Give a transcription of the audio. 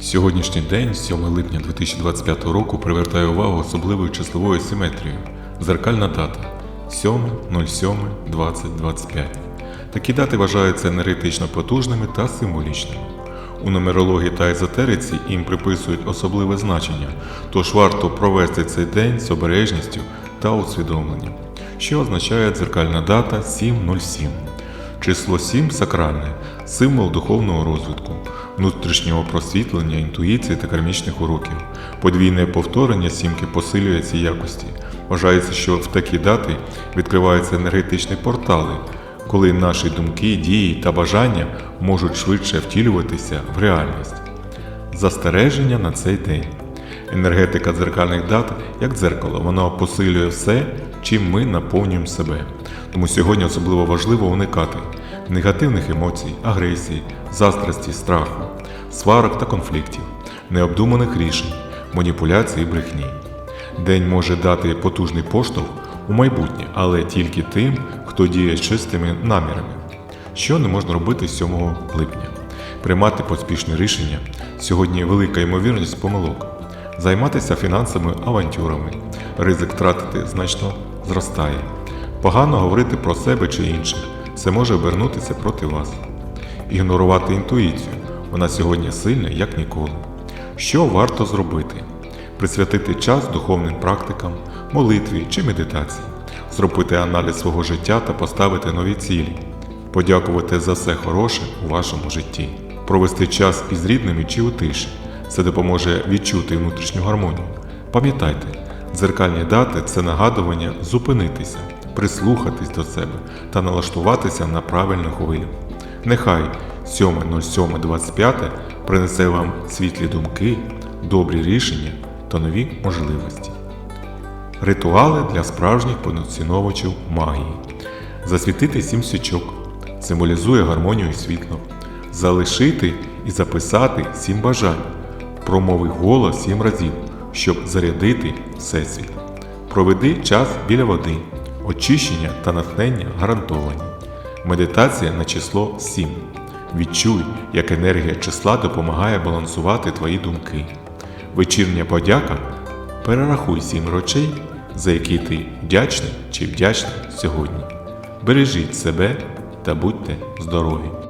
Сьогоднішній день, 7 липня 2025 року, привертає увагу особливою числовою симетрією. Зеркальна дата 7.07.2025. Такі дати вважаються енергетично потужними та символічними. У нумерології та езотериці їм приписують особливе значення, тож варто провести цей день з обережністю та усвідомленням, що означає дзеркальна дата 707. Число 7 сакральне, символ духовного розвитку, внутрішнього просвітлення, інтуїції та кармічних уроків. Подвійне повторення сімки посилює ці якості. Вважається, що в такі дати відкриваються енергетичні портали, коли наші думки, дії та бажання можуть швидше втілюватися в реальність. Застереження на цей день. Енергетика дзеркальних дат як дзеркало, воно посилює все, чим ми наповнюємо себе. Тому сьогодні особливо важливо уникати негативних емоцій, агресії, застрасті, страху, сварок та конфліктів, необдуманих рішень, маніпуляцій і брехні. День може дати потужний поштовх у майбутнє, але тільки тим, хто діє з чистими намірами. Що не можна робити 7 липня? Приймати поспішні рішення. Сьогодні велика ймовірність помилок. Займатися фінансовими авантюрами. Ризик втратити значно зростає. Погано говорити про себе чи інших. Це може обернутися проти вас. Ігнорувати інтуїцію. Вона сьогодні сильна, як ніколи. Що варто зробити? Присвятити час духовним практикам, молитві чи медитації, зробити аналіз свого життя та поставити нові цілі, подякувати за все хороше у вашому житті, провести час із рідними чи у тиші. Це допоможе відчути внутрішню гармонію. Пам'ятайте, дзеркальні дати це нагадування зупинитися, прислухатись до себе та налаштуватися на правильну хвилю. Нехай 7.07.25 принесе вам світлі думки, добрі рішення та нові можливості. Ритуали для справжніх поціновувачів магії. Засвітити сім свічок символізує гармонію і світло. Залишити і записати сім бажань. Промови голос сім разів, щоб зарядити всесвіт. Проведи час біля води. Очищення та натхнення гарантовані. Медитація на число 7. Відчуй, як енергія числа допомагає балансувати твої думки. Вечірня подяка перерахуй сім речей, за які ти вдячний чи вдячна сьогодні. Бережіть себе та будьте здорові!